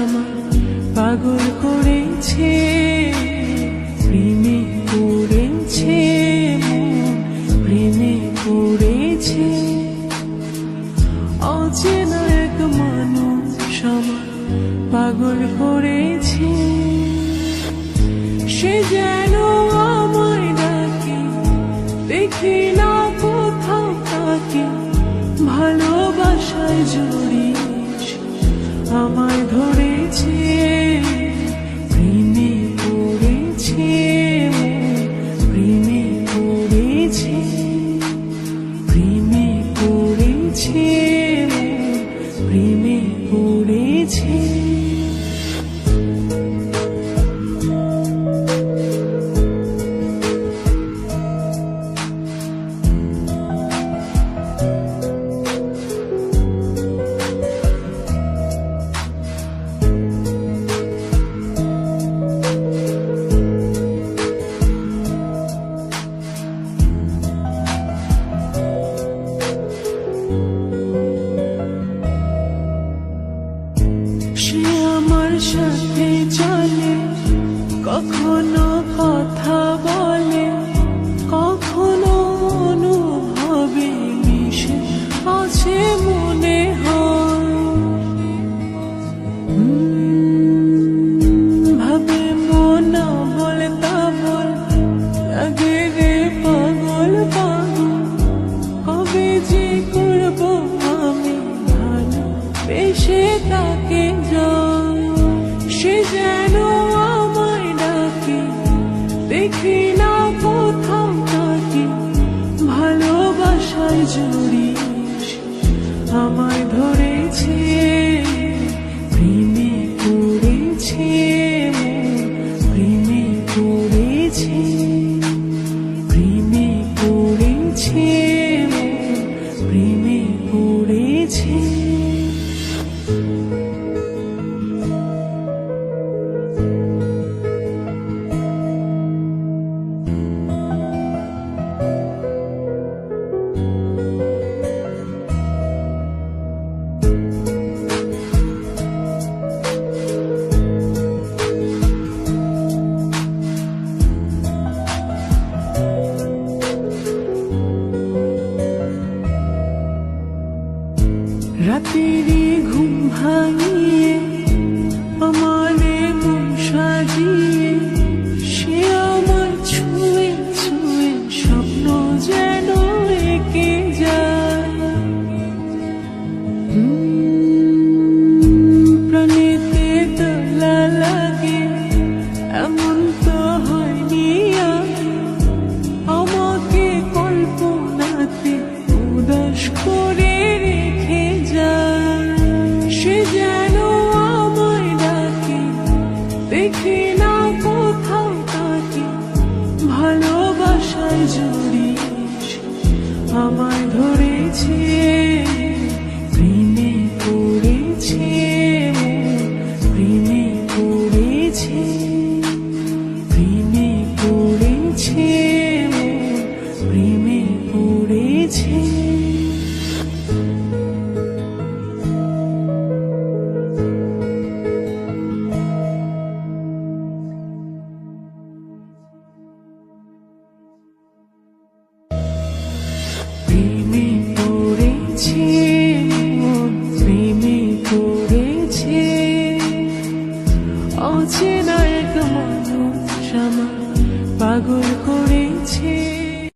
আমার পাগল করেছে, প্রেমে পড়েছে প্রেমে পড়েছে। অচেনা এক মানুষ আমার পাগল করেছে। সে যেন আমায় ডাকে, দেখি না কোথাও তাকে ভালোবাসায় জড়িয়েছে আমায় ধরেছে প্রেমে পড়েছে প্রেমে পড়েছে প্রেমে পড়েছে। সে আমার সাথে চলে কখনো তাকে যাই সে যেন আমায় ডাকে। দেখি না কোথাও তাকে। ভালোবাসায় জড়িয়েছে আমায় ধরেছে, প্রেমে পড়েছে প্রেমে পড়েছে। জড়িয়েছে আমায় ধরেছে প্রেমে পড়েছে প্রেমে পড়েছে প্রেমে পড়েছে। পড়েছে অচেনা এক মানুষ আমার পাগল করেছে।